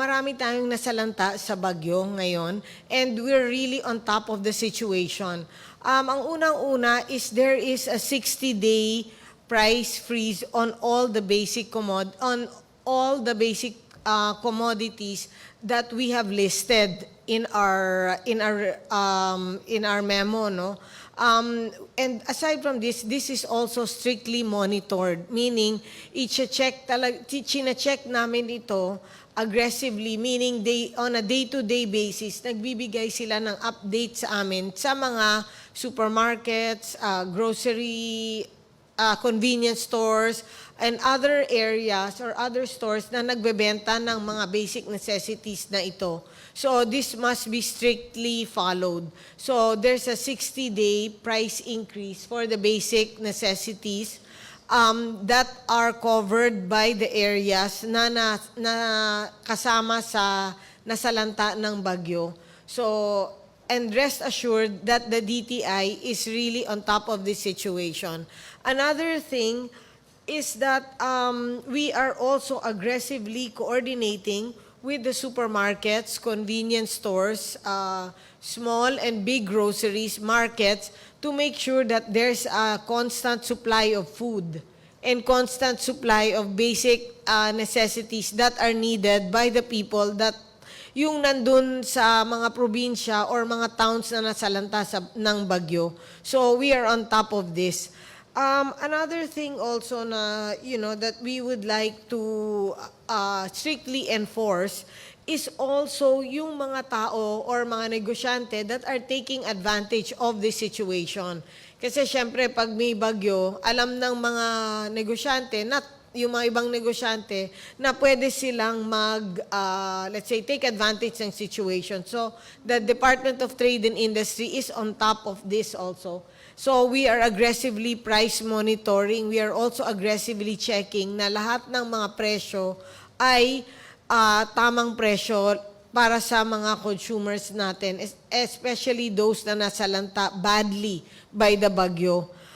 marami tayong nasalanta sa bagyo ngayon and we're really on top of the situation. Um, ang unang-una is there is a 60-day price freeze on all the basic commod on all the basic uh, commodities that we have listed in our in our um, in our memo no um, and aside from this this is also strictly monitored meaning i-check talag check namin ito aggressively meaning they on a day-to-day basis nagbibigay sila ng update sa amin sa mga supermarkets uh, grocery uh, convenience stores and other areas or other stores na nagbebenta ng mga basic necessities na ito. So this must be strictly followed. So there's a 60-day price increase for the basic necessities um, that are covered by the areas na, na, na kasama sa nasalanta ng bagyo. So and rest assured that the DTI is really on top of this situation. Another thing is that um, we are also aggressively coordinating with the supermarkets, convenience stores, uh, small and big groceries, markets, to make sure that there's a constant supply of food and constant supply of basic uh, necessities that are needed by the people that yung nandun sa mga probinsya or mga towns na nasalanta sa, ng bagyo. So we are on top of this. Um, another thing also na, you know, that we would like to uh, strictly enforce is also yung mga tao or mga negosyante that are taking advantage of this situation. Kasi syempre, pag may bagyo, alam ng mga negosyante na yung mga ibang negosyante na pwede silang mag, uh, let's say, take advantage ng situation. So, the Department of Trade and Industry is on top of this also. So, we are aggressively price monitoring. We are also aggressively checking na lahat ng mga presyo ay ah, tamang presyo para sa mga consumers natin, es- especially those na nasalanta badly by the bagyo.